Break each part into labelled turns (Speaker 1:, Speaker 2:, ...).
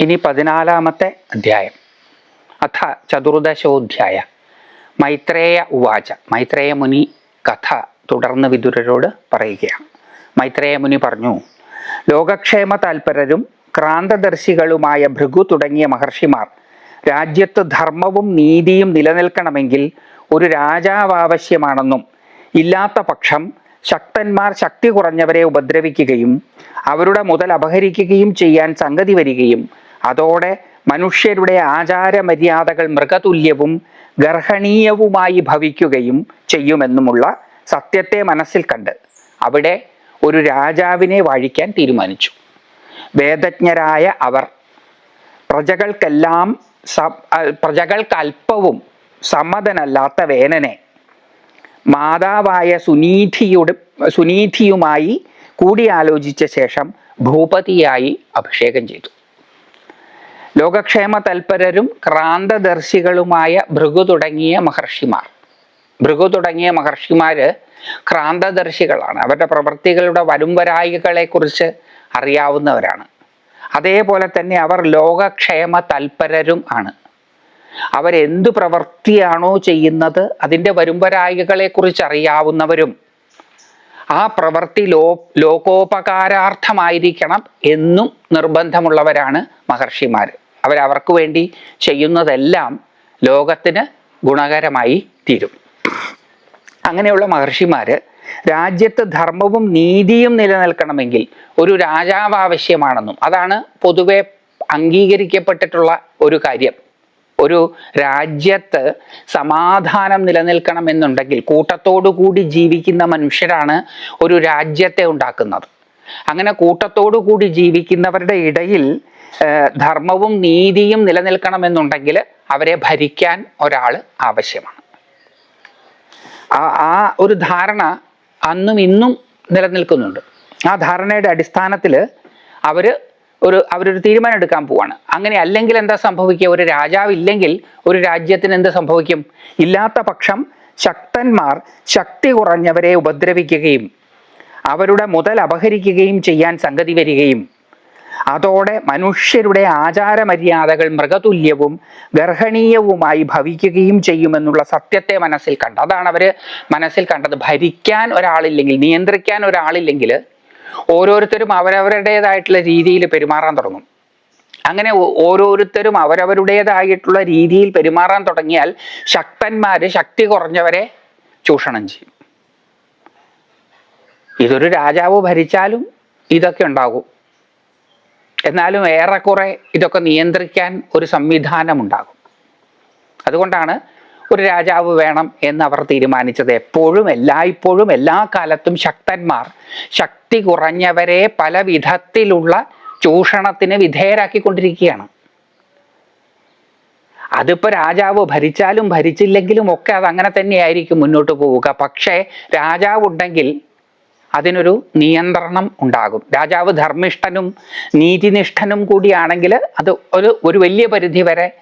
Speaker 1: ഇനി പതിനാലാമത്തെ അധ്യായം. അഥ ചതുർദശോധ്യായ. മൈത്രേയ ഉവാച. മൈത്രേയ മുനി കഥ തുടർന്ന് വിദുരരോട് പറയുകയാണ്. മൈത്രേയ മുനി പറഞ്ഞു ലോകക്ഷേമ താൽപരരും ക്രാന്തദർശികളുമായ ഭൃഗു തുടങ്ങിയ മഹർഷിമാർ രാജ്യത്ത് ധർമ്മവും നീതിയും നിലനിൽക്കണമെങ്കിൽ ഒരു രാജാവ് ആവശ്യമാണെന്നും ഇല്ലാത്ത പക്ഷം ശക്തന്മാർ ശക്തി കുറഞ്ഞവരെ ഉപദ്രവിക്കുകയും അവരുടെ മുതൽ അപഹരിക്കുകയും ചെയ്യാൻ സംഗതി വരികയും അതോടെ മനുഷ്യരുടെ ആചാര മര്യാദകൾ മൃഗതുല്യവും ഗർഹണീയവുമായി ഭവിക്കുകയും ചെയ്യുമെന്നുമുള്ള സത്യത്തെ മനസ്സിൽ കണ്ട് അവിടെ ഒരു രാജാവിനെ വാഴിക്കാൻ തീരുമാനിച്ചു. വേദജ്ഞരായ അവർ പ്രജകൾക്കെല്ലാം സ- പ്രജകൾക്ക് അല്പവും സമ്മതനല്ലാത്ത വേനനെ മാതാവായ സുനീധിയുടെ സുനീധിയുമായി കൂടിയാലോചിച്ച ശേഷം ഭൂപതിയായി അഭിഷേകം ചെയ്തു. ലോകക്ഷേമ തൽപരരും ക്രാന്തദർശികളുമായ ഭൃഗു തുടങ്ങിയ മഹർഷിമാർ. ഭൃഗു തുടങ്ങിയ മഹർഷിമാര് ക്രാന്തദർശികളാണ്. അവരുടെ പ്രവൃത്തികളുടെ വരുംവരായികളെ കുറിച്ച് അറിയാവുന്നവരാണ്. അതേപോലെ തന്നെ അവർ ലോകക്ഷേമ തൽപരരും ആണ്. അവരെന്തു പ്രവൃത്തിയാണോ ചെയ്യുന്നത് അതിന്റെ വരുംവരായികളെ കുറിച്ച് അറിയാവുന്നവരും ആ പ്രവൃത്തി ലോ ലോകോപകാരാർത്ഥമായിരിക്കണം എന്നും നിർബന്ധമുള്ളവരാണ് മഹർഷിമാർ അവരവർക്ക് വേണ്ടി ചെയ്യുന്നതെല്ലാം ലോകത്തിന് ഗുണകരമായി തീരും. അങ്ങനെയുള്ള മഹർഷിമാർ രാജ്യത്ത് ധർമ്മവും നീതിയും നിലനിൽക്കണമെങ്കിൽ ഒരു രാജാവ് ആവശ്യമാണെന്നും അതാണ് പൊതുവെ അംഗീകരിക്കപ്പെട്ടിട്ടുള്ള ഒരു കാര്യം. ഒരു രാജ്യത്ത് സമാധാനം നിലനിൽക്കണമെന്നുണ്ടെങ്കിൽ കൂട്ടത്തോടു കൂടി ജീവിക്കുന്ന മനുഷ്യരാണ് ഒരു രാജ്യത്തെ ഉണ്ടാക്കുന്നത്. അങ്ങനെ കൂട്ടത്തോടു കൂടി ജീവിക്കുന്നവരുടെ ഇടയിൽ ധർമ്മവും നീതിയും നിലനിൽക്കണമെന്നുണ്ടെങ്കിൽ അവരെ ഭരിക്കാൻ ഒരാൾ ആവശ്യമാണ്. ആ ഒരു ധാരണ അന്നും ഇന്നും നിലനിൽക്കുന്നുണ്ട്. ആ ധാരണയുടെ അടിസ്ഥാനത്തിൽ അവർ ഒരു അവരൊരു തീരുമാനം എടുക്കാൻ പോവാണ്. അങ്ങനെ അല്ലെങ്കിൽ എന്താ സംഭവിക്കുക? ഒരു രാജാവ് ഇല്ലെങ്കിൽ ഒരു രാജ്യത്തിന് എന്ത് സംഭവിക്കും? ഇല്ലാത്ത പക്ഷം ശക്തന്മാർ ശക്തി കുറഞ്ഞവരെ ഉപദ്രവിക്കുകയും അവരുടെ മുതൽ അപഹരിക്കുകയും ചെയ്യാൻ സംഗതി വരികയും അതോടെ മനുഷ്യരുടെ ആചാരമര്യാദകൾ മൃഗതുല്യവും ഗർഹണീയവുമായി ഭവിക്കുകയും ചെയ്യുമെന്നുള്ള സത്യത്തെ മനസ്സിൽ കണ്ട. അതാണ് അവർ മനസ്സിൽ കണ്ടത്. ഭരിക്കാൻ ഒരാളില്ലെങ്കിൽ നിയന്ത്രിക്കാൻ ഒരാളില്ലെങ്കിൽ ഓരോരുത്തരും അവരവരുടേതായിട്ടുള്ള രീതിയിൽ പെരുമാറാൻ തുടങ്ങും. അങ്ങനെ ഓരോരുത്തരും അവരവരുടേതായിട്ടുള്ള രീതിയിൽ പെരുമാറാൻ തുടങ്ങിയാൽ ശക്തന്മാര് ശക്തി കുറഞ്ഞവരെ ചൂഷണം ചെയ്യും. ഇതൊരു രാജാവ് ഭരിച്ചാലും ഇതൊക്കെ ഉണ്ടാകും. എന്നാലും ഏറെക്കുറെ ഇതൊക്കെ നിയന്ത്രിക്കാൻ ഒരു സംവിധാനമുണ്ടാകും. അതുകൊണ്ടാണ് ഒരു രാജാവ് വേണം എന്ന് അവർ തീരുമാനിച്ചത്. എപ്പോഴും എല്ലായ്പ്പോഴും എല്ലാ കാലത്തും ശക്തന്മാർ ശക്തി കുറഞ്ഞവരെ പല വിധത്തിലുള്ള ചൂഷണത്തിന് വിധേയരാക്കിക്കൊണ്ടിരിക്കുകയാണ്. അതിപ്പോൾ രാജാവ് ഭരിച്ചാലും ഭരിച്ചില്ലെങ്കിലും ഒക്കെ അത് അങ്ങനെ തന്നെയായിരിക്കും മുന്നോട്ട് പോവുക. പക്ഷേ രാജാവ് ഉണ്ടെങ്കിൽ അതിനൊരു നിയന്ത്രണം ഉണ്ടാകും. രാജാവ് ധർമ്മിഷ്ഠനും നീതിനിഷ്ഠനും കൂടിയാണെങ്കിൽ അത് ഒരു ഒരു വലിയ പരിധി വരെ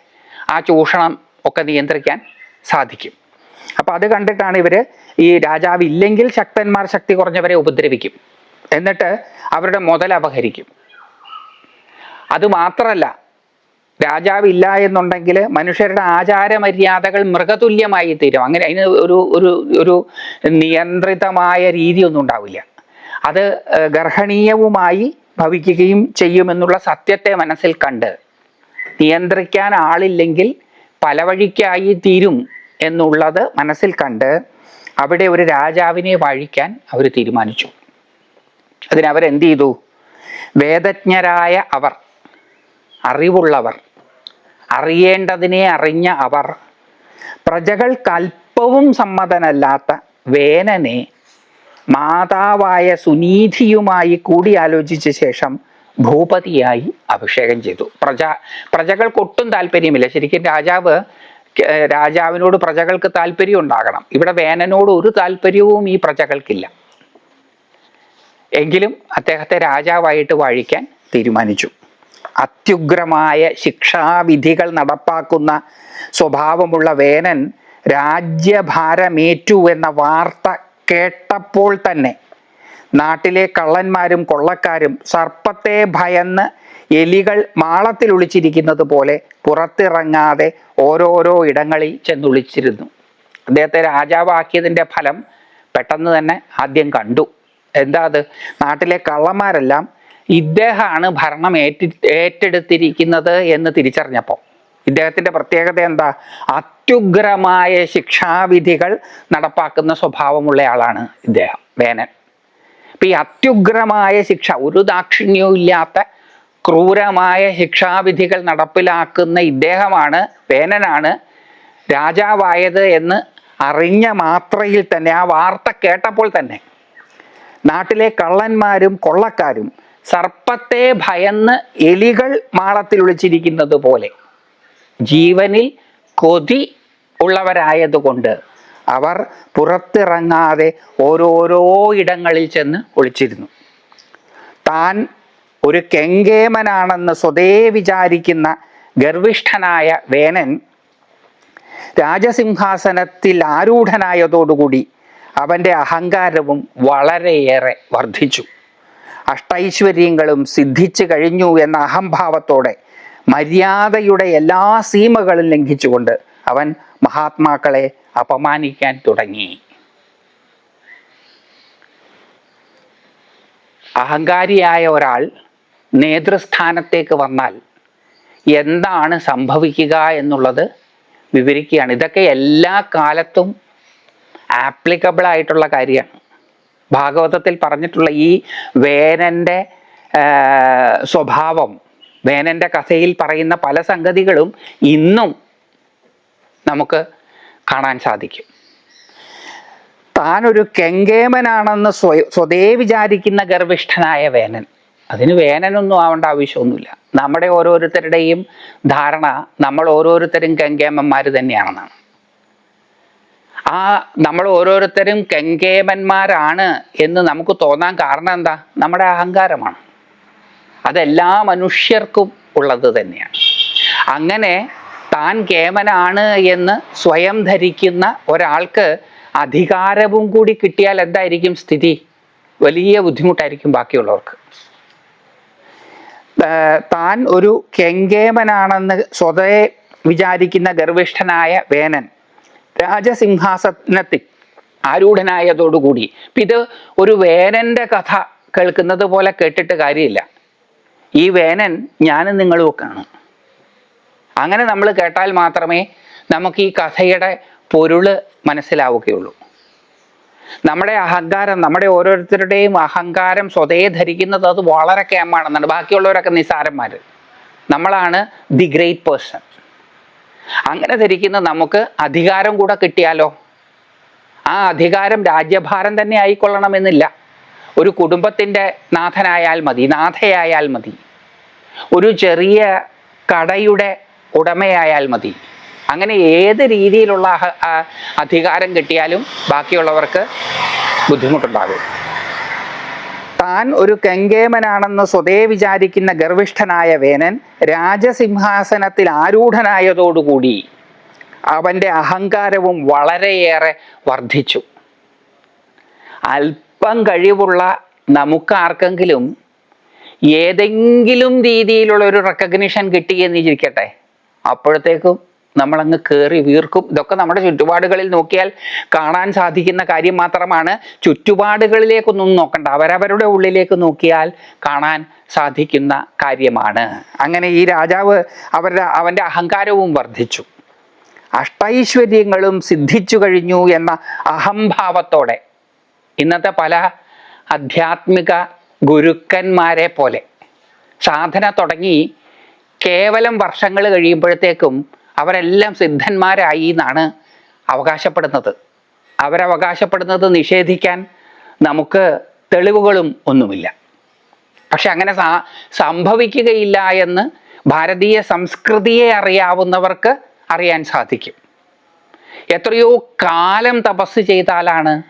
Speaker 1: ആ ചൂഷണം ഒക്കെ നിയന്ത്രിക്കാൻ സാധിക്കും. അപ്പോൾ അത് കണ്ടിട്ടാണ് ഇവർ ഈ രാജാവ് ഇല്ലെങ്കിൽ ശക്തന്മാർ ശക്തി കുറഞ്ഞവരെ ഉപദ്രവിക്കും. എന്നിട്ട് അവരുടെ മുതൽ അപഹരിക്കും. അത് മാത്രല്ല രാജാവില്ല എന്നുണ്ടെങ്കിൽ മനുഷ്യരുടെ ആചാരമര്യാദകൾ മൃഗതുല്യമായി തീരും. അങ്ങനെ അതിന് ഒരു ഒരു ഒരു നിയന്ത്രിതമായ രീതിയൊന്നും ഉണ്ടാവില്ല. അത് ഗർഹണീയവുമായി ഭവിക്കുകയും ചെയ്യുമെന്നുള്ള സത്യത്തെ മനസ്സിൽ കണ്ട് നിയന്ത്രിക്കാൻ ആളില്ലെങ്കിൽ പല വഴിക്കായി തീരും എന്നുള്ളത് മനസ്സിൽ കണ്ട് അവിടെ ഒരു രാജാവിനെ വാഴിക്കാൻ അവർ തീരുമാനിച്ചു. അതിനവരെന്ത് ചെയ്തു? വേദജ്ഞരായ അവർ അറിവുള്ളവർ അറിയേണ്ടതിനെ അറിഞ്ഞ അവർ പ്രജകൾ കൽപ്പവും സമ്മതനല്ലാത്ത വേനനെ മാതാവായ സുനീതിയുമായി കൂടിയാലോചിച്ച ശേഷം ഭൂപതിയായി അഭിഷേകം ചെയ്തു. പ്രജ പ്രജകൾക്ക് ഒട്ടും താല്പര്യമില്ല. ശരിക്കും രാജാവ് രാജാവിനോട് പ്രജകൾക്ക് താല്പര്യം ഉണ്ടാകണം. ഇവിടെ വേനനോട് ഒരു താല്പര്യവും ഈ പ്രജകൾക്കില്ല. എങ്കിലും അദ്ദേഹത്തെ രാജാവായിട്ട് വാഴിക്കാൻ തീരുമാനിച്ചു. അത്യുഗ്രമായ ശിക്ഷാവിധികൾ നടപ്പാക്കുന്ന സ്വഭാവമുള്ള വേനൻ രാജ്യഭാരമേറ്റു എന്ന വാർത്ത കേട്ടപ്പോൾ തന്നെ നാട്ടിലെ കള്ളന്മാരും കൊള്ളക്കാരും സർപ്പത്തെ ഭയന്ന് എലികൾ മാളത്തിൽ ഒളിച്ചിരിക്കുന്നത് പോലെ പുറത്തിറങ്ങാതെ ഓരോരോ ഇടങ്ങളിൽ ചെന്നൊളിച്ചിരുന്നു. അദ്ദേഹത്തെ രാജാവാക്കിയതിന്റെ ഫലം പെട്ടെന്ന് തന്നെ ആദ്യം കണ്ടു. എന്താ അത്? നാട്ടിലെ കള്ളന്മാരെല്ലാം ഇദ്ദേഹമാണ് ഭരണം ഏറ്റി ഏറ്റെടുത്തിരിക്കുന്നത് എന്ന് തിരിച്ചറിഞ്ഞപ്പോൾ. ഇദ്ദേഹത്തിന്റെ പ്രത്യേകത എന്താ? അത്യുഗ്രമായ ശിക്ഷാവിധികൾ നടപ്പാക്കുന്ന സ്വഭാവമുള്ള ആളാണ് ഇദ്ദേഹം വേനൻ അപ്പം ഈ അത്യുഗ്രമായ ശിക്ഷ ഒരു ദാക്ഷിണ്യവും ഇല്ലാത്ത ക്രൂരമായ ശിക്ഷാവിധികൾ നടപ്പിലാക്കുന്ന ഇദ്ദേഹമാണ് വേനനാണ് രാജാവായത് എന്ന് അറിഞ്ഞ മാത്രയിൽ തന്നെ ആ വാർത്ത കേട്ടപ്പോൾ തന്നെ നാട്ടിലെ കള്ളന്മാരും കൊള്ളക്കാരും സർപ്പത്തെ ഭയന്ന് എലികൾ മാളത്തിൽ ഒളിച്ചിരിക്കുന്നത് പോലെ. ജീവനിൽ കൊതി ഉള്ളവരായതുകൊണ്ട് അവർ പുറത്തിറങ്ങാതെ ഓരോരോ ഇടങ്ങളിൽ ചെന്ന് ഒളിച്ചിരുന്നു. താൻ ഒരു കെങ്കേമനാണെന്ന് സ്വതേ വിചാരിക്കുന്ന ഗർവിഷ്ഠനായ വേനൻ രാജസിംഹാസനത്തിൽ ആരൂഢനായതോടുകൂടി അവന്റെ അഹങ്കാരവും വളരെയേറെ വർദ്ധിച്ചു. അഷ്ടൈശ്വര്യങ്ങളും സിദ്ധിച്ചു കഴിഞ്ഞു എന്ന അഹംഭാവത്തോടെ മര്യാദയുടെ എല്ലാ സീമകളും ലംഘിച്ചുകൊണ്ട് അവൻ മഹാത്മാക്കളെ അപമാനിക്കാൻ തുടങ്ങി. അഹങ്കാരിയായ ഒരാൾ നേതൃസ്ഥാനത്തേക്ക് വന്നാൽ എന്താണ് സംഭവിക്കുക എന്നുള്ളത് വിവരിക്കുകയാണ്. ഇതൊക്കെ എല്ലാ കാലത്തും ആപ്ലിക്കബിൾ ആയിട്ടുള്ള കാര്യമാണ്. ഭാഗവതത്തിൽ പറഞ്ഞിട്ടുള്ള ഈ വേനന്റെ സ്വഭാവം വേനന്റെ കഥയിൽ പറയുന്ന പല സംഗതികളും ഇന്നും നമുക്ക് കാണാൻ സാധിക്കും. താനൊരു കെങ്കേമനാണെന്ന് സ്വയ സ്വതേ വിചാരിക്കുന്ന ഗർഭിഷ്ഠനായ വേനൻ. അതിന് വേനനൊന്നും ആവേണ്ട ആവശ്യമൊന്നുമില്ല. നമ്മുടെ ഓരോരുത്തരുടെയും ധാരണ നമ്മൾ ഓരോരുത്തരും കെങ്കേമന്മാർ തന്നെയാണെന്നാണ്. ആ നമ്മൾ ഓരോരുത്തരും കെങ്കേമന്മാരാണ് എന്ന് നമുക്ക് തോന്നാൻ കാരണം എന്താ? നമ്മുടെ അഹങ്കാരമാണ്. അതെല്ലാ മനുഷ്യർക്കും ഉള്ളത് തന്നെയാണ്. അങ്ങനെ താൻ കേമനാണ് എന്ന് സ്വയം ധരിക്കുന്ന ഒരാൾക്ക് അധികാരവും കൂടി കിട്ടിയാൽ എന്തായിരിക്കും സ്ഥിതി? വലിയ ബുദ്ധിമുട്ടായിരിക്കും ബാക്കിയുള്ളവർക്ക്. താൻ ഒരു കെങ്കേമനാണെന്ന് സ്വതേ വിചാരിക്കുന്ന ഗർവിഷ്ഠനായ വേനൻ രാജസിംഹാസനത്തിൽ ആരൂഢനായതോടുകൂടി. ഇത് ഒരു വേനന്റെ കഥ കേൾക്കുന്നത് പോലെ കേട്ടിട്ട് കാര്യമില്ല. ഈ വേനൻ ഞാനും നിങ്ങളും ഒക്കെയാണ് അങ്ങനെ നമ്മൾ കേട്ടാൽ മാത്രമേ നമുക്ക് ഈ കഥയുടെ പൊരുൾ മനസ്സിലാവുകയുള്ളൂ. നമ്മുടെ അഹങ്കാരം നമ്മുടെ ഓരോരുത്തരുടെയും അഹങ്കാരം സ്വതേ ധരിക്കുന്നത് അത് വളരെ കേമാണെന്നാണ് ബാക്കിയുള്ളവരൊക്കെ നിസാരന്മാർ നമ്മളാണ് ദി ഗ്രേറ്റ് പേഴ്സൺ അങ്ങനെ ധരിക്കുന്ന നമുക്ക് അധികാരം കൂടെ കിട്ടിയാലോ? ആ അധികാരം രാജ്യഭാരം തന്നെ ആയിക്കൊള്ളണമെന്നില്ല. ഒരു കുടുംബത്തിന്റെ നാഥനായാൽ മതി നാഥയായാൽ മതി. ഒരു ചെറിയ കടയുടെ ഉടമയായാൽ മതി. അങ്ങനെ ഏത് രീതിയിലുള്ള അധികാരം കിട്ടിയാലും ബാക്കിയുള്ളവർക്ക് ബുദ്ധിമുട്ടുണ്ടാകും. താൻ ഒരു കെങ്കേമനാണെന്ന് സ്വതേ വിചാരിക്കുന്ന ഗർവിഷ്ഠനായ വേനൻ രാജസിംഹാസനത്തിൽ ആരൂഢനായതോടുകൂടി അവന്റെ അഹങ്കാരവും വളരെയേറെ വർദ്ധിച്ചു. അല്പം കഴിവുള്ള നമുക്കാർക്കെങ്കിലും ഏതെങ്കിലും രീതിയിലുള്ള ഒരു റെക്കഗ്നിഷൻ കിട്ടിയെന്നിരിക്കട്ടെ അപ്പോഴത്തേക്കും നമ്മളങ്ങ് കയറി വീർക്കും. ഇതൊക്കെ നമ്മുടെ ചുറ്റുപാടുകളിൽ നോക്കിയാൽ കാണാൻ സാധിക്കുന്ന കാര്യം മാത്രമാണ്. ചുറ്റുപാടുകളിലേക്കൊന്നും നോക്കണ്ട. അവരവരുടെ ഉള്ളിലേക്ക് നോക്കിയാൽ കാണാൻ സാധിക്കുന്ന കാര്യമാണ്. അങ്ങനെ ഈ രാജാവ് അവരുടെ അവന്റെ അഹങ്കാരവും വർദ്ധിച്ചു. അഷ്ടൈശ്വര്യങ്ങളും സിദ്ധിച്ചു കഴിഞ്ഞു എന്ന അഹംഭാവത്തോടെ. ഇന്നത്തെ പല ആധ്യാത്മിക ഗുരുക്കന്മാരെ പോലെ സാധന തുടങ്ങി കേവലം വർഷങ്ങൾ കഴിയുമ്പോഴത്തേക്കും അവരെല്ലാം സിദ്ധന്മാരായി എന്നാണ് അവകാശപ്പെടുന്നത്. അവരവകാശപ്പെടുന്നത് നിഷേധിക്കാൻ നമുക്ക് തെളിവുകളും ഒന്നുമില്ല. പക്ഷെ അങ്ങനെ സംഭവിക്കുകയില്ല എന്ന് ഭാരതീയ സംസ്കൃതിയെ അറിയാവുന്നവർക്ക് അറിയാൻ സാധിക്കും. എത്രയോ കാലം തപസ് ചെയ്താലാണ്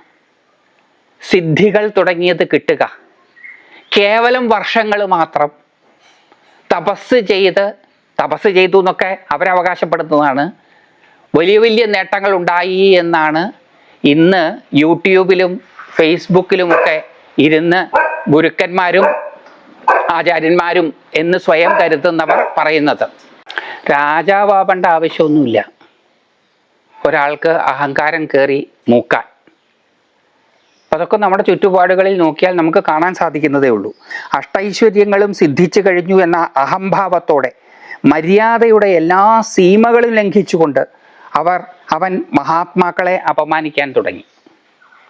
Speaker 1: സിദ്ധികൾ തുടങ്ങിയത് കിട്ടുക. കേവലം വർഷങ്ങൾ മാത്രം തപസ് ചെയ്ത് തപസ് ചെയ്തു എന്നൊക്കെ അവരവകാശപ്പെടുന്നതാണ് വലിയ വലിയ നേട്ടങ്ങൾ ഉണ്ടായി എന്നാണ് ഇന്ന് യൂട്യൂബിലും ഫേസ്ബുക്കിലുമൊക്കെ ഇരുന്ന് ഗുരുക്കന്മാരും ആചാര്യന്മാരും എന്ന് സ്വയം കരുതുന്നവർ പറയുന്നത്. രാജാവാവേണ്ട ആവശ്യമൊന്നുമില്ല. ഒരാൾക്ക് അഹങ്കാരം കയറി മൂക്കാൻ. അതൊക്കെ നമ്മുടെ ചുറ്റുപാടുകളിൽ നോക്കിയാൽ നമുക്ക് കാണാൻ സാധിക്കുന്നതേ ഉള്ളൂ. അഷ്ടൈശ്വര്യങ്ങളും സിദ്ധിച്ചു കഴിഞ്ഞു എന്ന അഹംഭാവത്തോടെ മര്യാദയുടെ എല്ലാ സീമകളും ലംഘിച്ചുകൊണ്ട് അവർ അവൻ മഹാത്മാക്കളെ അപമാനിക്കാൻ തുടങ്ങി.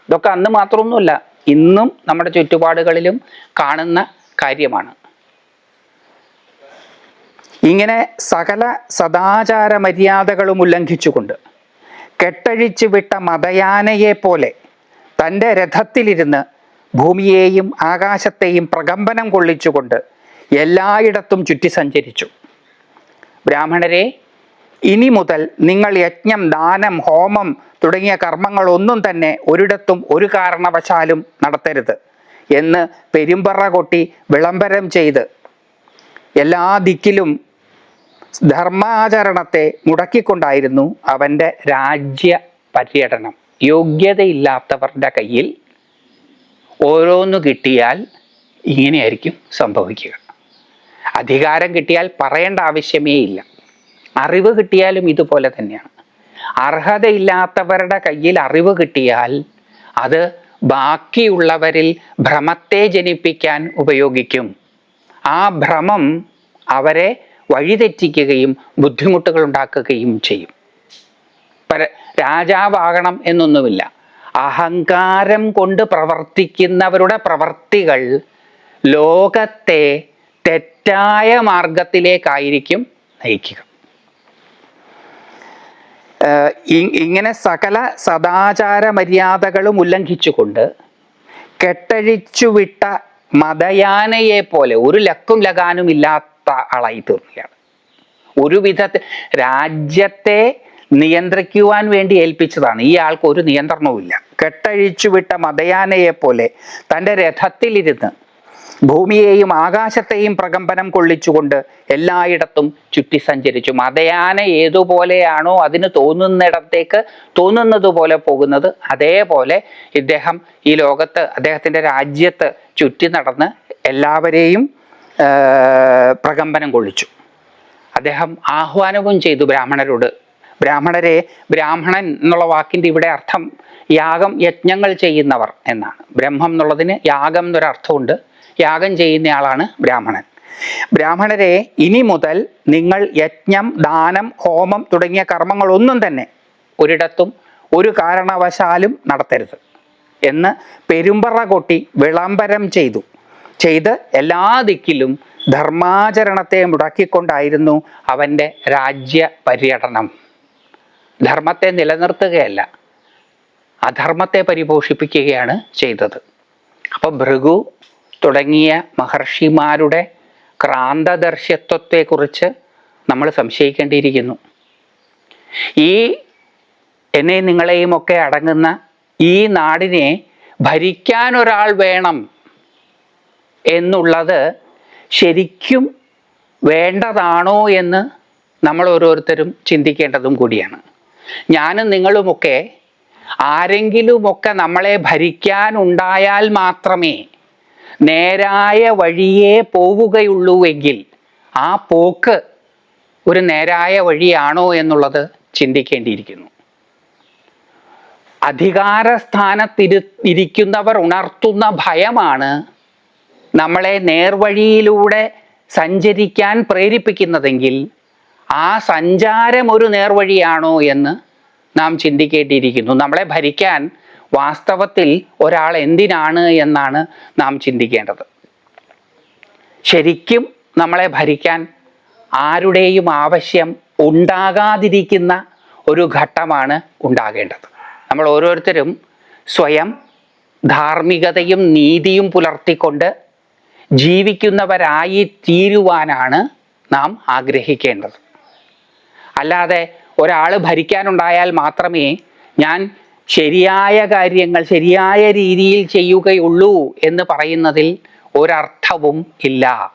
Speaker 1: ഇതൊക്കെ അന്ന് മാത്രമൊന്നുമല്ല ഇന്നും നമ്മുടെ ചുറ്റുപാടുകളിലും കാണുന്ന കാര്യമാണ്. ഇങ്ങനെ സകല സദാചാര മര്യാദകളും ഉല്ലംഘിച്ചുകൊണ്ട് കെട്ടഴിച്ചു വിട്ട മതയാനയെ പോലെ തന്റെ രഥത്തിലിരുന്ന് ഭൂമിയെയും ആകാശത്തെയും പ്രകമ്പനം കൊള്ളിച്ചുകൊണ്ട് എല്ലായിടത്തും ചുറ്റി സഞ്ചരിച്ചു ബ്രാഹ്മണരെ ഇനി മുതൽ നിങ്ങൾ യജ്ഞം ദാനം ഹോമം തുടങ്ങിയ കർമ്മങ്ങളൊന്നും തന്നെ ഒരിടത്തും ഒരു കാരണവശാലും നടത്തരുത് എന്ന് പെരുമ്പറ കൊട്ടി വിളംബരം ചെയ്ത് എല്ലാ ദിക്കിലും ധർമാചരണത്തെ മുടക്കിക്കൊണ്ടായിരുന്നു അവന്റെ രാജ്യ പര്യടനം. യോഗ്യതയില്ലാത്തവരുടെ കയ്യിൽ ഓരോന്ന് കിട്ടിയാൽ ഇങ്ങനെയായിരിക്കും സംഭവിക്കുക. അധികാരം കിട്ടിയാൽ പറയേണ്ട ആവശ്യമേ ഇല്ല. അറിവ് കിട്ടിയാലും ഇതുപോലെ തന്നെയാണ്. അർഹതയില്ലാത്തവരുടെ കയ്യിൽ അറിവ് കിട്ടിയാൽ അത് ബാക്കിയുള്ളവരിൽ ഭ്രമത്തെ ജനിപ്പിക്കാൻ ഉപയോഗിക്കും. ആ ഭ്രമം അവരെ വഴിതെറ്റിക്കുകയും ബുദ്ധിമുട്ടുകൾ ഉണ്ടാക്കുകയും ചെയ്യും. രാജാവാകണം എന്നൊന്നുമില്ല. അഹങ്കാരം കൊണ്ട് പ്രവർത്തിക്കുന്നവരുടെ പ്രവർത്തികൾ ലോകത്തെ തെറ്റായ മാർഗത്തിലേക്കായിരിക്കും നയിക്കുക. ഇങ്ങനെ സകല സദാചാര മര്യാദകളും ഉല്ലംഘിച്ചുകൊണ്ട് കെട്ടഴിച്ചു വിട്ട മതയാനയെ പോലെ ഒരു ലക്കും ലഗാനും ഇല്ലാത്ത ആളായി തീർക്കുകയാണ് ഒരു വിധത്തിൽ രാജ്യത്തെ നിയന്ത്രിക്കുവാൻ വേണ്ടി ഏൽപ്പിച്ചതാണ്. ഈ ആൾക്ക് ഒരു നിയന്ത്രണവുമില്ല. കെട്ടഴിച്ചു വിട്ട മതയാനയെ പോലെ തന്റെ രഥത്തിലിരുന്ന് ഭൂമിയെയും ആകാശത്തെയും പ്രകമ്പനം കൊള്ളിച്ചുകൊണ്ട് എല്ലായിടത്തും ചുറ്റി സഞ്ചരിച്ചു. മതയാന ഏതുപോലെയാണോ അതിന് തോന്നുന്നിടത്തേക്ക് തോന്നുന്നത് പോലെ പോകുന്നത്. അതേപോലെ ഇദ്ദേഹം ഈ ലോകത്ത് അദ്ദേഹത്തിന്റെ രാജ്യത്ത് ചുറ്റി നടന്ന് എല്ലാവരെയും പ്രകമ്പനം കൊള്ളിച്ചു. അദ്ദേഹം ആഹ്വാനവും ചെയ്തു ബ്രാഹ്മണരോട്. ബ്രാഹ്മണരെ ബ്രാഹ്മണൻ എന്നുള്ള വാക്കിന്റെ ഇവിടെ അർത്ഥം യാഗം യജ്ഞങ്ങൾ ചെയ്യുന്നവർ എന്നാണ്. ബ്രഹ്മം എന്നുള്ളതിന് യാഗം എന്നൊരർത്ഥമുണ്ട്. യാഗം ചെയ്യുന്നയാളാണ് ബ്രാഹ്മണൻ. ബ്രാഹ്മണരെ ഇനി മുതൽ നിങ്ങൾ യജ്ഞം ദാനം ഹോമം തുടങ്ങിയ കർമ്മങ്ങളൊന്നും തന്നെ ഒരിടത്തും ഒരു കാരണവശാലും നടത്തരുത് എന്ന് പെരുമ്പറ കൊട്ടി വിളംബരം ചെയ്തു. ചെയ്ത് എല്ലാ ദിക്കിലും ധർമാചരണത്തെ മുടക്കിക്കൊണ്ടായിരുന്നു അവന്റെ രാജ്യ പര്യടനം. ധർമ്മത്തെ നിലനിർത്തുകയല്ല അധർമ്മത്തെ പരിപോഷിപ്പിക്കുകയാണ് ചെയ്തത്. അപ്പോൾ ഭൃഗു തുടങ്ങിയ മഹർഷിമാരുടെ ക്രാന്തദർശ്യത്വത്തെക്കുറിച്ച് നമ്മൾ സംശയിക്കേണ്ടിയിരിക്കുന്നു. ഈ എന്നെ നിങ്ങളെയും ഒക്കെ അടങ്ങുന്ന ഈ നാടിനെ ഭരിക്കാൻ ഒരാൾ വേണം എന്നുള്ളത് ശരിക്കും വേണ്ടതാണോ എന്ന് നമ്മൾ ഓരോരുത്തരും ചിന്തിക്കേണ്ടതും കൂടിയാണ്. ഞാനും നിങ്ങളുമൊക്കെ ആരെങ്കിലുമൊക്കെ നമ്മളെ ഭരിക്കാനുണ്ടായാൽ മാത്രമേ നേരായ വഴിയേ പോവുകയുള്ളൂ എങ്കിൽ ആ പോക്ക് ഒരു നേരായ വഴിയാണോ എന്നുള്ളത് ചിന്തിക്കേണ്ടിയിരിക്കുന്നു. അധികാരസ്ഥാനത്തിരു ഇരിക്കുന്നവർ ഉണർത്തുന്ന ഭയമാണ് നമ്മളെ നേർവഴിയിലൂടെ സഞ്ചരിക്കാൻ പ്രേരിപ്പിക്കുന്നതെങ്കിൽ ആ സഞ്ചാരം ഒരു നേർവഴിയാണോ എന്ന് നാം ചിന്തിക്കേണ്ടിയിരിക്കുന്നു. നമ്മളെ ഭരിക്കാൻ വാസ്തവത്തിൽ ഒരാൾ എന്തിനാണ് എന്നാണ് നാം ചിന്തിക്കേണ്ടത്. ശരിക്കും നമ്മളെ ഭരിക്കാൻ ആരുടെയും ആവശ്യം ഉണ്ടാകാതിരിക്കുന്ന ഒരു ഘട്ടമാണ് ഉണ്ടാകേണ്ടത്. നമ്മൾ ഓരോരുത്തരും സ്വയം ധാർമ്മികതയും നീതിയും പുലർത്തിക്കൊണ്ട് ജീവിക്കുന്നവരായി തീരുവാനാണ് നാം ആഗ്രഹിക്കേണ്ടത്. അല്ലാതെ ഒരാൾ ഭരിക്കാനുണ്ടായാൽ മാത്രമേ ഞാൻ ശരിയായ കാര്യങ്ങൾ ശരിയായ രീതിയിൽ ചെയ്യുകയുള്ളൂ എന്ന് പറയുന്നതിൽ ഒരർത്ഥവും ഇല്ല.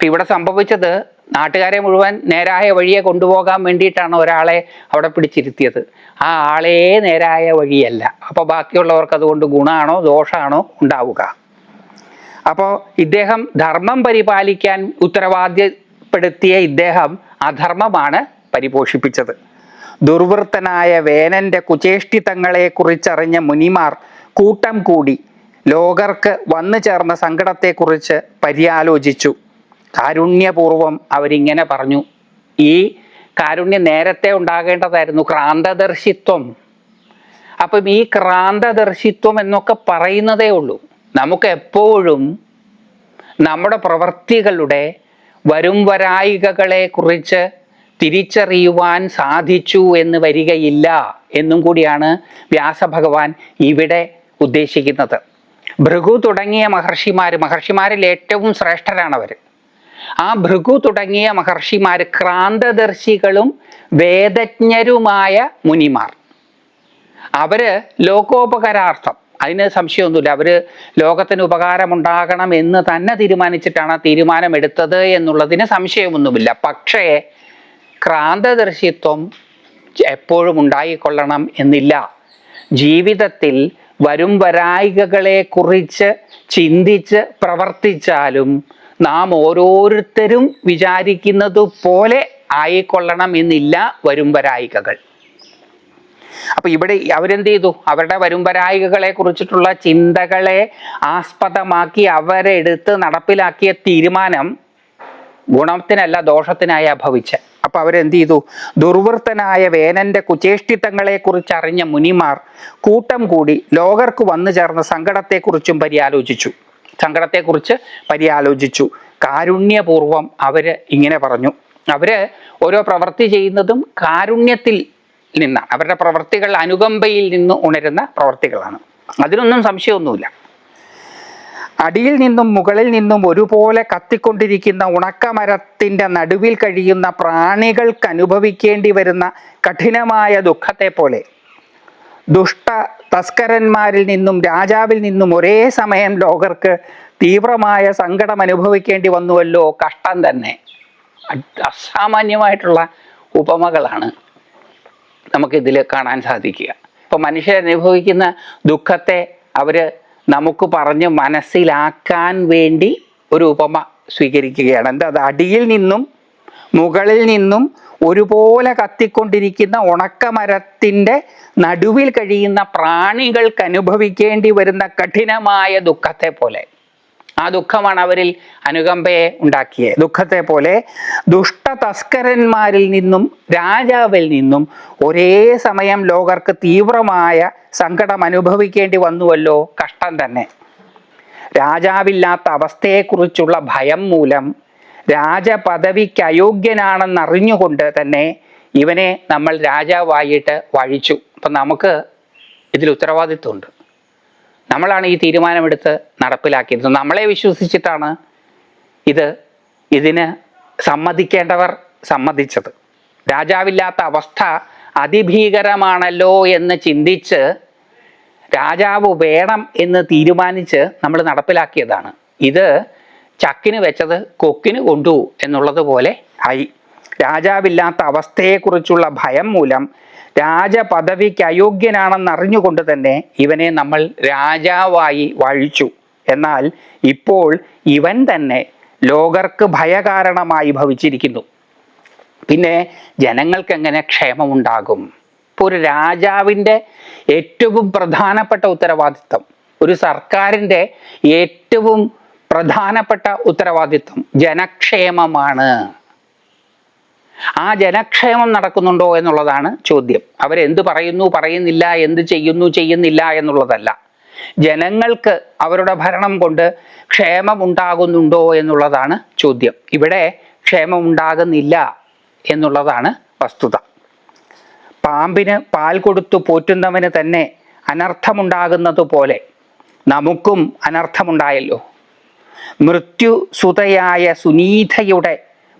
Speaker 1: ഇവിടെ സംഭവിച്ചത് നാട്ടുകാരെ മുഴുവൻ നേരായ വഴിയെ കൊണ്ടുപോകാൻ വേണ്ടിയിട്ടാണ് ഒരാളെ അവിടെ പിടിച്ചിരുത്തിയത്. ആ ആളേ നേരായ വഴിയല്ല. അപ്പോൾ ബാക്കിയുള്ളവർക്ക് അതുകൊണ്ട് ഗുണമാണോ ദോഷമാണോ ഉണ്ടാവുക. അപ്പോൾ ഇദ്ദേഹം ധർമ്മം പരിപാലിക്കാൻ ഉത്തരവാദ്യപ്പെടുത്തിയ ഇദ്ദേഹം അധർമ്മമാണ് പരിപോഷിപ്പിച്ചത്. ദുർവൃത്തനായ വേനന്റെ കുചേഷ്ടിതങ്ങളെ കുറിച്ചറിഞ്ഞ മുനിമാർ കൂട്ടം കൂടി ലോകർക്ക് വന്നു ചേർന്ന സങ്കടത്തെക്കുറിച്ച് പര്യാലോചിച്ചു. കാരുണ്യപൂർവം അവരിങ്ങനെ പറഞ്ഞു. ഈ കാരുണ്യം നേരത്തെ ഉണ്ടാകേണ്ടതായിരുന്നു ക്രാന്തദർശിത്വം. അപ്പം ഈ ക്രാന്തദർശിത്വം എന്നൊക്കെ പറയുന്നതേ ഉള്ളൂ. നമുക്ക് എപ്പോഴും നമ്മുടെ പ്രവർത്തികളുടെ വരും വരായികകളെ കുറിച്ച് തിരിച്ചറിയുവാൻ സാധിച്ചു എന്ന് വരികയില്ല എന്നും കൂടിയാണ് വ്യാസഭഗവാൻ ഇവിടെ ഉദ്ദേശിക്കുന്നത്. ഭൃഗു തുടങ്ങിയ മഹർഷിമാർ മഹർഷിമാരിൽ ഏറ്റവും ശ്രേഷ്ഠരാണവർ ആ ഭൃഗു തുടങ്ങിയ മഹർഷിമാർ ക്രാന്തദർശികളും വേദജ്ഞരുമായ മുനിമാർ. അവർ ലോകോപകാരാർത്ഥം. അതിന് സംശയമൊന്നുമില്ല. അവർ ലോകത്തിന് ഉപകാരമുണ്ടാകണം എന്ന് തന്നെ തീരുമാനിച്ചിട്ടാണ് ആ തീരുമാനം എടുത്തത് എന്നുള്ളതിന് സംശയമൊന്നുമില്ല. പക്ഷേ ക്രാന്തദർശിത്വം എപ്പോഴും ഉണ്ടായിക്കൊള്ളണം എന്നില്ല. ജീവിതത്തിൽ വരും വരായികകളെ കുറിച്ച് ചിന്തിച്ച് പ്രവർത്തിച്ചാലും നാം ഓരോരുത്തരും വിചാരിക്കുന്നത് പോലെ ആയിക്കൊള്ളണം എന്നില്ല വരും വരായികകൾ. അപ്പൊ ഇവിടെ അവരെന്ത് ചെയ്തു? അവരുടെ വരുംപരായികളെ കുറിച്ചിട്ടുള്ള ചിന്തകളെ ആസ്പദമാക്കി അവരെടുത്ത് നടപ്പിലാക്കിയ തീരുമാനം ഗുണത്തിനല്ല ദോഷത്തിനായി ഭവിച്ച അപ്പൊ അവരെന്ത് ചെയ്തു ദുർവൃത്തനായ വേനന്റെ കുചേഷ്ടിത്തങ്ങളെ കുറിച്ച് അറിഞ്ഞ മുനിമാർ കൂട്ടം കൂടി ലോകർക്ക് വന്നു ചേർന്ന സങ്കടത്തെക്കുറിച്ചും പര്യാലോചിച്ചു. സങ്കടത്തെക്കുറിച്ച് പരിയാലോചിച്ചു. കാരുണ്യപൂർവം അവർ ഇങ്ങനെ പറഞ്ഞു. അവർ ഓരോ പ്രവൃത്തി ചെയ്യുന്നതും കാരുണ്യത്തിൽ നിന്നാണ്. അവരുടെ പ്രവൃത്തികൾ അനുകമ്പയിൽ നിന്ന് ഉണരുന്ന പ്രവൃത്തികളാണ്. അതിനൊന്നും സംശയമൊന്നുമില്ല. അടിയിൽ നിന്നും മുകളിൽ നിന്നും ഒരുപോലെ കത്തിക്കൊണ്ടിരിക്കുന്ന ഉണക്കമരത്തിന്റെ നടുവിൽ കഴിയുന്ന പ്രാണികൾക്ക് അനുഭവിക്കേണ്ടി വരുന്ന കഠിനമായ ദുഃഖത്തെ പോലെ. ദുഷ്ട തസ്കരന്മാരിൽ നിന്നും രാജാവിൽ നിന്നും ഒരേ സമയം ലോകർക്ക് തീവ്രമായ സങ്കടം അനുഭവിക്കേണ്ടി വന്നുവല്ലോ. കഷ്ടം തന്നെ. അസാമാന്യമായിട്ടുള്ള ഉപമകളാണ് നമുക്കിതിൽ കാണാൻ സാധിക്കുക. ഇപ്പം മനുഷ്യരനുഭവിക്കുന്ന ദുഃഖത്തെ അവർ നമുക്ക് പറഞ്ഞ് മനസ്സിലാക്കാൻ വേണ്ടി ഒരു ഉപമ സ്വീകരിക്കുകയാണ്. എന്താ? അത് അടിയിൽ നിന്നും മുകളിൽ നിന്നും ഒരുപോലെ കത്തിക്കൊണ്ടിരിക്കുന്ന ഉണക്കമരത്തിന്റെ നടുവിൽ കഴിയുന്ന പ്രാണികൾക്ക് അനുഭവിക്കേണ്ടി വരുന്ന കഠിനമായ ദുഃഖത്തെ പോലെ ആ ദുഃഖമാണ് അവരിൽ അനുകമ്പയെ ഉണ്ടാക്കിയത്. ദുഃഖത്തെ പോലെ ദുഷ്ട തസ്കരന്മാരിൽ നിന്നും രാജാവിൽ നിന്നും ഒരേ സമയം ലോകർക്ക് തീവ്രമായ സങ്കടം അനുഭവിക്കേണ്ടി വന്നുവല്ലോ കഷ്ടം തന്നെ. രാജാവില്ലാത്ത അവസ്ഥയെക്കുറിച്ചുള്ള ഭയം മൂലം രാജപദവിക്ക് അയോഗ്യനാണെന്നറിഞ്ഞുകൊണ്ട് തന്നെ ഇവനെ നമ്മൾ രാജാവായിട്ട് വഴിച്ചു. അപ്പം നമുക്ക് ഇതിൽ ഉത്തരവാദിത്വമുണ്ട്. നമ്മളാണ് ഈ തീരുമാനമെടുത്ത് നടപ്പിലാക്കിയത്. നമ്മളെ വിശ്വസിച്ചിട്ടാണ് ഇത് ഇതിന് സമ്മതിക്കേണ്ടവർ സമ്മതിച്ചത്. രാജാവില്ലാത്ത അവസ്ഥ അതിഭീകരമാണല്ലോ എന്ന് ചിന്തിച്ച് രാജാവ് വേണം എന്ന് തീരുമാനിച്ച് നമ്മൾ നടപ്പിലാക്കിയതാണ്. ഇത് ചക്കിന് വെച്ചത് കൊക്കിന് കൊണ്ടു എന്നുള്ളത് പോലെ ആയി. രാജാവില്ലാത്ത അവസ്ഥയെക്കുറിച്ചുള്ള ഭയം മൂലം രാജപദവിക്ക് അയോഗ്യനാണെന്ന് അറിഞ്ഞുകൊണ്ട് തന്നെ ഇവനെ നമ്മൾ രാജാവായി വാഴിച്ചു. എന്നാൽ ഇപ്പോൾ ഇവൻ തന്നെ ലോകർക്ക് ഭയകാരണമായി ഭവിച്ചിരിക്കുന്നു. പിന്നെ ജനങ്ങൾക്ക് എങ്ങനെ ക്ഷേമമുണ്ടാകും? ഇപ്പോൾ ഒരു രാജാവിന്റെ ഏറ്റവും പ്രധാനപ്പെട്ട ഉത്തരവാദിത്വം ഒരു സർക്കാരിന്റെ ഏറ്റവും പ്രധാനപ്പെട്ട ഉത്തരവാദിത്വം ജനക്ഷേമമാണ്. ആ ജനക്ഷേമം നടക്കുന്നുണ്ടോ എന്നുള്ളതാണ് ചോദ്യം. അവരെന്ത് പറയുന്നു പറയുന്നില്ല എന്ത് ചെയ്യുന്നു ചെയ്യുന്നില്ല എന്നുള്ളതല്ല. ജനങ്ങൾക്ക് അവരുടെ ഭരണം കൊണ്ട് ക്ഷേമമുണ്ടാകുന്നുണ്ടോ എന്നുള്ളതാണ് ചോദ്യം. ഇവിടെ ക്ഷേമമുണ്ടാകുന്നില്ല എന്നുള്ളതാണ് വസ്തുത. പാമ്പിന് പാൽ കൊടുത്തു പോറ്റുന്നവന് തന്നെ അനർത്ഥമുണ്ടാകുന്നത് പോലെ നമുക്കും അനർത്ഥമുണ്ടായല്ലോ. മൃത്യു സുതയായ സുനീതയുടെ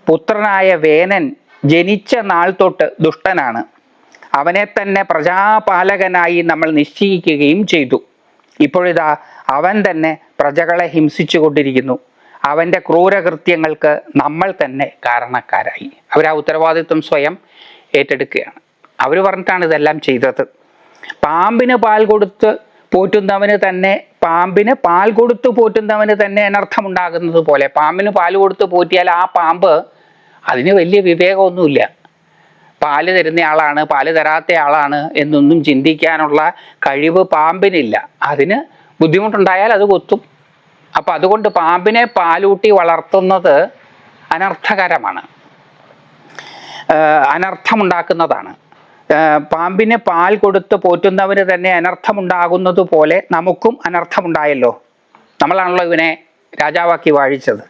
Speaker 1: പുത്രനായ വേനൻ ജനിച്ച നാൾ തൊട്ട് ദുഷ്ടനാണ്. അവനെ തന്നെ പ്രജാപാലകനായി നമ്മൾ നിശ്ചയിക്കുകയും ചെയ്തു. ഇപ്പോഴിതാ അവൻ തന്നെ പ്രജകളെ ഹിംസിച്ചു കൊണ്ടിരിക്കുന്നു. അവന്റെ ക്രൂരകൃത്യങ്ങൾക്ക് നമ്മൾ തന്നെ കാരണക്കാരായി. അവർ ആ ഉത്തരവാദിത്വം സ്വയം ഏറ്റെടുക്കുകയാണ്. അവർ പറഞ്ഞിട്ടാണ് ഇതെല്ലാം ചെയ്തത്. പാമ്പിന് പാൽ കൊടുത്ത് പോറ്റുന്നവന് തന്നെ പാമ്പിന് പാൽ കൊടുത്ത് പോറ്റുന്നവന് തന്നെ അനർത്ഥമുണ്ടാകുന്നത് പോലെ പാമ്പിന് പാൽ കൊടുത്ത് പോറ്റിയാൽ ആ പാമ്പ് അതിന് വലിയ വിവേകമൊന്നുമില്ല. പാൽ തരുന്ന ആളാണ് പാൽ തരാത്ത ആളാണ് എന്നൊന്നും ചിന്തിക്കാനുള്ള കഴിവ് പാമ്പിനില്ല. അതിന് ബുദ്ധിമുട്ടുണ്ടായാൽ അത് കൊത്തും. അപ്പം അതുകൊണ്ട് പാമ്പിനെ പാലൂട്ടി വളർത്തുന്നത് അനർത്ഥകരമാണ്. അനർത്ഥമുണ്ടാക്കുന്നതാണ്. പാമ്പിന് പാൽ കൊടുത്ത് പോറ്റുന്നവന് തന്നെ അനർത്ഥമുണ്ടാകുന്നത് പോലെ നമുക്കും അനർത്ഥമുണ്ടായല്ലോ. നമ്മളാണല്ലോ ഇവനെ രാജാവാക്കി വാഴിച്ചത്.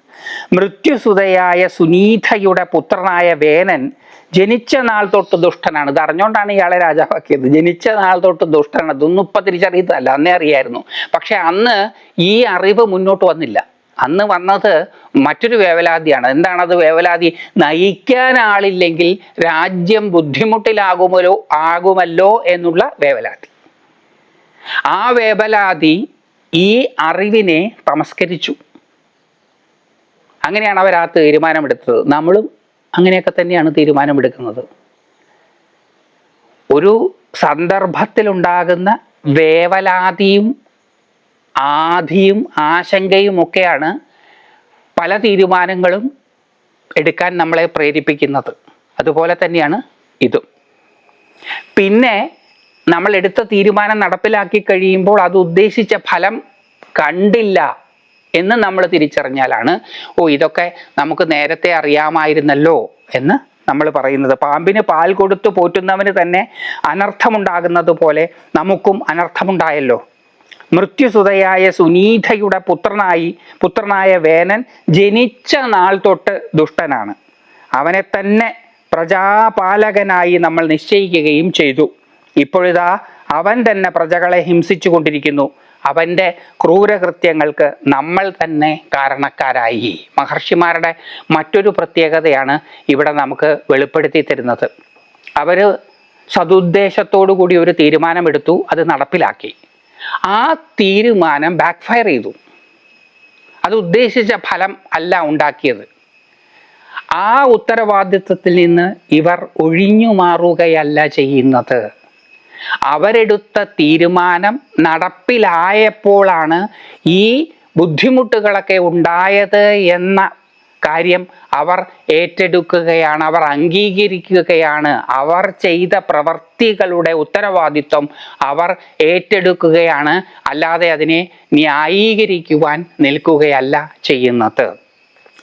Speaker 1: മൃത്യുസുതയായ സുനീതയുടെ പുത്രനായ വേനൻ ജനിച്ച നാൾ തൊട്ട് ദുഷ്ടനാണ്. ഇത് അറിഞ്ഞുകൊണ്ടാണ് ഇയാളെ രാജാവാക്കിയത്. ജനിച്ച നാൾ തൊട്ട് ദുഷ്ടനാണ്. ഇതൊന്നും ഇപ്പം തിരിച്ചറിയുന്നതല്ല അന്നേ അറിയായിരുന്നു. പക്ഷെ അന്ന് ഈ അറിവ് മുന്നോട്ട് വന്നില്ല. അന്ന് വന്നത് മറ്റൊരു വേവലാതിയാണ്. എന്താണത് വേവലാതി? നയിക്കാൻ ആളില്ലെങ്കിൽ രാജ്യം ബുദ്ധിമുട്ടിലാകുമല്ലോ ആകുമല്ലോ എന്നുള്ള വേവലാതി. ആ വേവലാതി ഈ അറിവിനെ തമസ്കരിച്ചു. അങ്ങനെയാണ് അവർ ആ തീരുമാനമെടുത്തത്. നമ്മളും അങ്ങനെയൊക്കെ തന്നെയാണ് തീരുമാനമെടുക്കുന്നത്. ഒരു സന്ദർഭത്തിലുണ്ടാകുന്ന വേവലാതിയും ആധിയും ആശങ്കയും ഒക്കെയാണ് പല തീരുമാനങ്ങളും എടുക്കാൻ നമ്മളെ പ്രേരിപ്പിക്കുന്നത്. അതുപോലെ തന്നെയാണ് ഇതും. പിന്നെ നമ്മൾ എടുത്ത തീരുമാനം നടപ്പിലാക്കി കഴിയുമ്പോൾ അത് ഉദ്ദേശിച്ച ഫലം കണ്ടില്ല. എന്ന് നമ്മൾ തിരിച്ചറിഞ്ഞാലാണ് ഓ ഇതൊക്കെ നമുക്ക് നേരത്തെ അറിയാമായിരുന്നല്ലോ എന്ന് നമ്മൾ പറയുന്നത്. പാമ്പിന് പാൽ കൊടുത്തു പോറ്റുന്നവന് തന്നെ അനർത്ഥമുണ്ടാകുന്നത് പോലെ നമുക്കും അനർത്ഥമുണ്ടായല്ലോ. മൃത്യുസുതയായ സുനീതയുടെ പുത്രനായി പുത്രനായ വേനൻ ജനിച്ച നാൾ തൊട്ട് ദുഷ്ടനാണ്. അവനെ തന്നെ പ്രജാപാലകനായി നമ്മൾ നിശ്ചയിക്കുകയും ചെയ്തു. ഇപ്പോഴിതാ അവൻ തന്നെ പ്രജകളെ ഹിംസിച്ചു കൊണ്ടിരിക്കുന്നു അവന്റെ ക്രൂരകൃത്യങ്ങൾക്ക് നമ്മൾ തന്നെ കാരണക്കാരായി. മഹർഷിമാരുടെ മറ്റൊരു പ്രത്യേകതയാണ് ഇവിടെ നമുക്ക് വെളിപ്പെടുത്തി തരുന്നത്. അവർ സതുദ്ദേശത്തോടു കൂടി ഒരു തീരുമാനമെടുത്തു അത് നടപ്പിലാക്കി. ആ തീരുമാനം ബാക്ക്ഫയർ ചെയ്തു. അത് ഉദ്ദേശിച്ച ഫലം അല്ല ഉണ്ടാക്കിയത്. ആ ഉത്തരവാദിത്വത്തിൽ നിന്ന് ഇവർ ഒഴിഞ്ഞു മാറുകയല്ല ചെയ്യുന്നത്. അവരെടുത്ത തീരുമാനം നടപ്പിലായപ്പോഴാണ് ഈ ബുദ്ധിമുട്ടുകളൊക്കെ ഉണ്ടായത് എന്ന കാര്യം അവർ ഏറ്റെടുക്കുകയാണ് അവർ അംഗീകരിക്കുകയാണ്. അവർ ചെയ്ത പ്രവർത്തികളുടെ ഉത്തരവാദിത്വം അവർ ഏറ്റെടുക്കുകയാണ്. അല്ലാതെ അതിനെ ന്യായീകരിക്കുവാൻ നിൽക്കുകയല്ല ചെയ്യുന്നത്.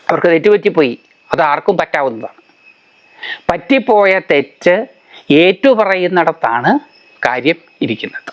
Speaker 1: അവർക്ക് തെറ്റുപറ്റിപ്പോയി. അത് ആർക്കും പറ്റാവുന്നതാണ്. പറ്റിപ്പോയ തെറ്റ് ഏറ്റുപറയുന്നിടത്താണ് കാര്യം ഇരിക്കുന്നത്.